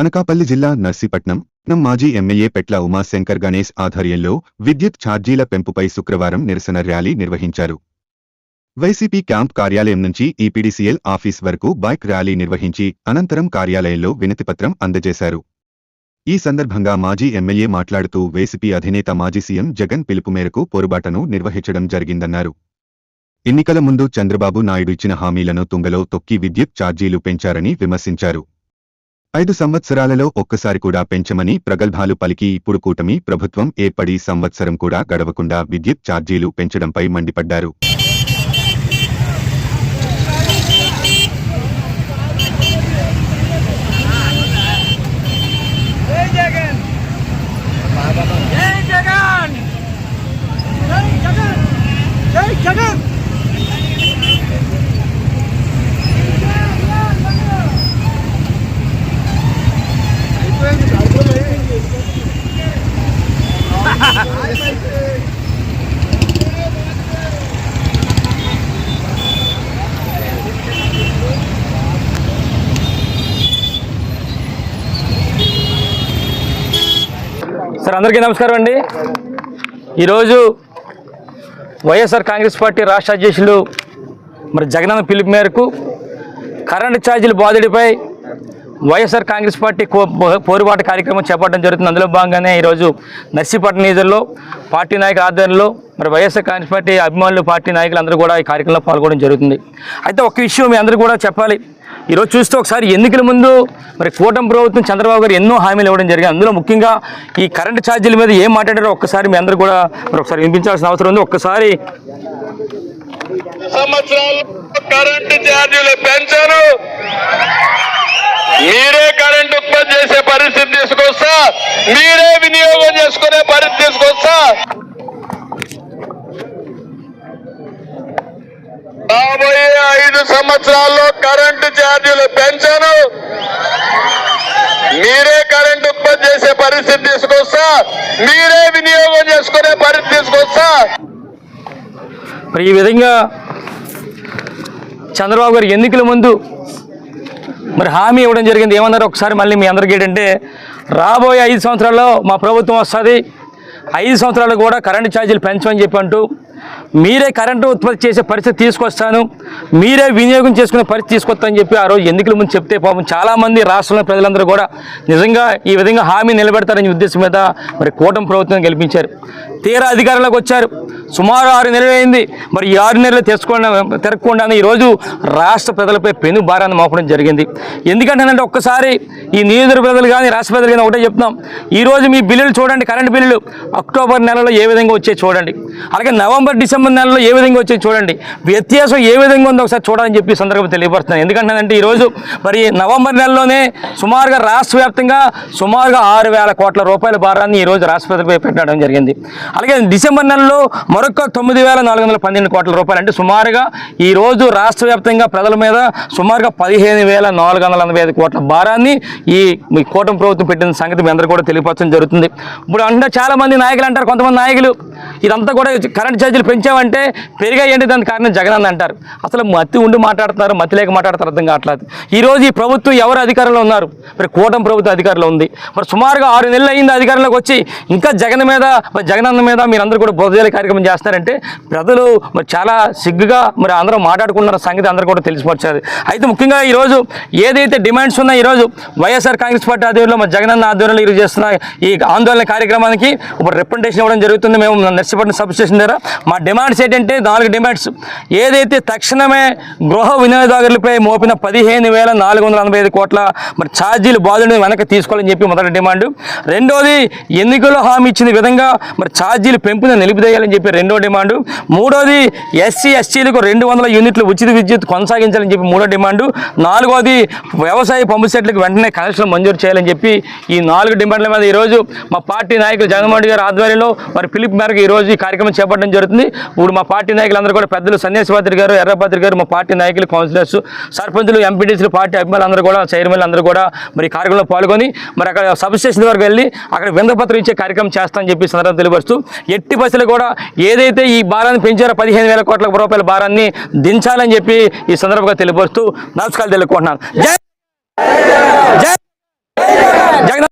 అనకాపల్లి జిల్లా నర్సీపట్నం మాజీ ఎమ్మెల్యే పెట్ల ఉమాశంకర్ గణేష్ ఆధ్వర్యంలో విద్యుత్ ఛార్జీల పెంపుపై శుక్రవారం నిరసన ర్యాలీ నిర్వహించారు. వైసీపీ క్యాంప్ కార్యాలయం నుంచి ఈపీడీసీఎల్ ఆఫీస్ వరకు బైక్ ర్యాలీ నిర్వహించి అనంతరం కార్యాలయంలో వినతిపత్రం అందజేశారు. ఈ సందర్భంగా మాజీ ఎమ్మెల్యే మాట్లాడుతూ వైసీపీ అధినేత మాజీ సీఎం జగన్ పిలుపు మేరకు పోరుబాటను నిర్వహించడం జరిగిందన్నారు. ఎన్నికల ముందు చంద్రబాబు నాయుడు ఇచ్చిన హామీలను తుంగలో తొక్కి విద్యుత్ ఛార్జీలు పెంచారని విమర్శించారు. ఐదు సంవత్సరాలలో ఒక్కసారి కూడా పెంచమని ప్రగల్భాలు పలికి ఇప్పుడు కూటమి ప్రభుత్వం ఏర్పడి సంవత్సరం కూడా గడవకుండా విద్యుత్ ఛార్జీలు పెంచడంపై మండిపడ్డారు జై జగన్ జై జగన్ జై జగన్ జై జగన్ సార్ అందరికీ నమస్కారం అండి. ఈరోజు వైఎస్ఆర్ కాంగ్రెస్ పార్టీ రాష్ట్ర అధ్యక్షులు మరి జగనన్న పిలుపు మేరకు కరెంటు ఛార్జీల బాధిడిపై వైఎస్ఆర్ కాంగ్రెస్ పార్టీ కో- పోరుబాటు కార్యక్రమం చేపట్టడం జరుగుతుంది. అందులో భాగంగానే ఈరోజు నర్సీపట్నం నియోజకవర్గంలో పార్టీ నాయకుల ఆధ్వర్యంలో మరి వైఎస్ఆర్ కాంగ్రెస్ పార్టీ అభిమానులు పార్టీ నాయకులు అందరూ కూడా ఈ కార్యక్రమంలో పాల్గొనడం జరుగుతుంది. అయితే ఒక విషయం మీ అందరూ కూడా చెప్పాలి. ఈరోజు చూస్తే ఒకసారి ఎన్నికల ముందు మరి కూటమి ప్రభుత్వం చంద్రబాబు గారు ఎన్నో హామీలు ఇవ్వడం జరిగింది. అందులో ముఖ్యంగా ఈ కరెంటు ఛార్జీల మీద ఏం మాట్లాడారో ఒక్కసారి మీ అందరూ కూడా మరి ఒకసారి వినిపించాల్సిన అవసరం ఉంది. ఒక్కసారి సంవత్సరాలు కరెంటు ఛార్జీలు పెంచారు మీరే కరెంట్ ఉత్పత్తి చేసే పరిస్థితి తీసుకొస్తా. మీరే వినియోగం చేసుకునే పరిస్థితి తీసుకొస్తా. రాబోయే ఐదు సంవత్సరాల్లో కరెంటు ఛార్జీలు పెంచను. మీరే కరెంట్ ఉత్పత్తి చేసే పరిస్థితి తీసుకొస్తా. మీరే వినియోగం చేసుకునే పరిస్థితి తీసుకొస్తా. మరి ఈ విధంగా చంద్రబాబు గారు ఎన్నికల ముందు మరి హామీ ఇవ్వడం జరిగింది. ఏమన్నారు? ఒకసారి మళ్ళీ మీ అందరికీ ఏంటంటే రాబోయే ఐదు సంవత్సరాల్లో మా ప్రభుత్వం వస్తుంది. ఐదు సంవత్సరాలు కూడా కరెంటు ఛార్జీలు పెంచమని చెప్పి అంటూ మీరే కరెంటు ఉత్పత్తి చేసే పరిస్థితి తీసుకొస్తాను. మీరే వినియోగం చేసుకునే పరిస్థితి తీసుకొస్తాను చెప్పి ఆ రోజు ఎన్నికల ముందు చెప్తే పాపం చాలామంది రాష్ట్రంలో ప్రజలందరూ కూడా నిజంగా ఈ విధంగా హామీ నిలబెడతారనే ఉద్దేశం మీద మరి కూటమి ప్రభుత్వం గెలిపించారు. తీరా అధికారంలోకి వచ్చారు. సుమారు ఆరు నెలలైంది మరి ఈ ఆరు నెలలు తెచ్చుకోండి తిరగకుండానే ఈరోజు రాష్ట్ర ప్రజలపై పెను భారాన్ని మోపడం జరిగింది. ఎందుకంటేనంటే ఒక్కసారి ఈ నియోజక ప్రజలు కానీ రాష్ట్ర ప్రజలు కానీ ఒకటే చెప్తున్నాం. ఈరోజు మీ బిల్లులు చూడండి కరెంటు బిల్లులు అక్టోబర్ నెలలో ఏ విధంగా వచ్చే చూడండి. అలాగే నవంబర్ డిసెంబర్ నెలలో ఏ విధంగా వచ్చాయి చూడండి. వ్యత్యాసం ఏ విధంగా ఉందో ఒకసారి చూడాలని చెప్పి సందర్భంగా తెలియపరుస్తున్నాను. ఎందుకంటే ఈరోజు మరి నవంబర్ నెలలోనే సుమారుగా రాష్ట్ర వ్యాప్తంగా సుమారుగా ఆరు వేల కోట్ల రూపాయల భారాన్ని ఈరోజు రాష్ట్ర పెట్టడం జరిగింది. అలాగే డిసెంబర్ నెలలో మరొక తొమ్మిది వేల నాలుగు వందల పన్నెండు కోట్ల రూపాయలు. అంటే సుమారుగా ఈ రోజు రాష్ట్ర వ్యాప్తంగా ప్రజల మీద సుమారుగా పదిహేను వేల నాలుగు వందల ఎనభై ఐదు కోట్ల భారాన్ని ఈ కూటమి ప్రభుత్వం పెట్టిన సంగతి మీ అందరూ కూడా తెలియపరచడం జరుగుతుంది. ఇప్పుడు అంటే చాలా మంది నాయకులు అంటారు కొంతమంది నాయకులు ఇదంతా కూడా కరెంట్ ఛార్జీలు పెంచామంటే పెరిగాయండి దాని కారణం జగన్ అని అంటారు. అసలు మత్తి ఉండి మాట్లాడుతున్నారు మత్తి లేక మాట్లాడుతారు అర్థం కావట్లేదు. ఈ రోజు ఈ ప్రభుత్వం ఎవరు అధికారంలో ఉన్నారు? మరి కూటమి ప్రభుత్వం అధికారంలో ఉంది. మరి సుమారుగా ఆరు నెలలు అయింది అధికారంలోకి వచ్చి ఇంకా జగన్ మీద మరి జగనన్న మీద మీరు అందరూ కూడా బురదజల కార్యక్రమం చేస్తారంటే ప్రజలు మరి చాలా సిగ్గుగా మరి అందరూ మాట్లాడుకుంటున్న సంగతి అందరూ కూడా తెలిసిపరిచారు అయితే ముఖ్యంగా ఈరోజు ఏదైతే డిమాండ్స్ ఉన్నాయో ఈరోజు వైఎస్ఆర్ కాంగ్రెస్ పార్టీ ఆధ్వర్యంలో మరి జగనన్న ఆధ్వర్యంలో ఈరోజు చేస్తున్న ఈ ఆందోళన కార్యక్రమానికి ఒక రిప్రజెంటేషన్ ఇవ్వడం జరుగుతుంది. మేము నర్సిపట్నం సబ్ స్టేషన్ దగ్గర మా డిమాండ్స్ ఏంటంటే నాలుగు డిమాండ్స్. ఏదైతే తక్షణమే గృహ వినియోగదారులపై మోపిన పదిహేను వేల నాలుగు వందల ఎనభై ఐదు కోట్ల మరి ఛార్జీలు బాధుని వెనక్కి తీసుకోవాలని చెప్పి మొదటి డిమాండ్. రెండోది ఎన్నికల్లో హామీ ఇచ్చిన విధంగా మరి ఛార్జీలు పెంపును నిలిపిదేయాలని చెప్పి రెండో డిమాండు. మూడోది ఎస్సీ ఎస్టీలకు రెండు వందల యూనిట్లు ఉచిత విద్యుత్ కొనసాగించాలని చెప్పి మూడో డిమాండు. నాలుగోది వ్యవసాయ పంపు సెట్లకు వెంటనే కనెక్షన్ మంజూరు చేయాలని చెప్పి ఈ నాలుగు డిమాండ్ల మీద ఈరోజు మా పార్టీ నాయకులు జగన్మోహన్ గారి ఆధ్వర్యంలో మరి పిలుపు మేరకు ఈరోజు ఈ కార్యక్రమం చేపట్టడం జరుగుతుంది. ఇప్పుడు మా పార్టీ నాయకులందరూ కూడా పెద్దలు సన్యాసిపాత్రి గారు ఎర్రపాత్రి గారు మా పార్టీ నాయకులు కౌన్సిలర్స్ సర్పంచులు ఎంపీటీసీలు పార్టీ అభిమానులు అందరూ కూడా చైర్మన్లు అందరూ కూడా మరి కార్యక్రమంలో పాల్గొని మరి అక్కడ సబ్ స్టేషన్ వరకు వెళ్ళి అక్కడ విందపత్రం ఇచ్చే కార్యక్రమం చేస్తామని చెప్పి సందర్భం తెలియపరుస్తూ ఎట్టి బస్సులు కూడా ఏదైతే ఈ భారాన్ని పెంచారో పదిహేను వేల కోట్ల రూపాయల భారాన్ని దించాలని చెప్పి ఈ సందర్భంగా తెలియపరుస్తూ నమస్కారాలు తెలుపుకుంటున్నాను. జై జై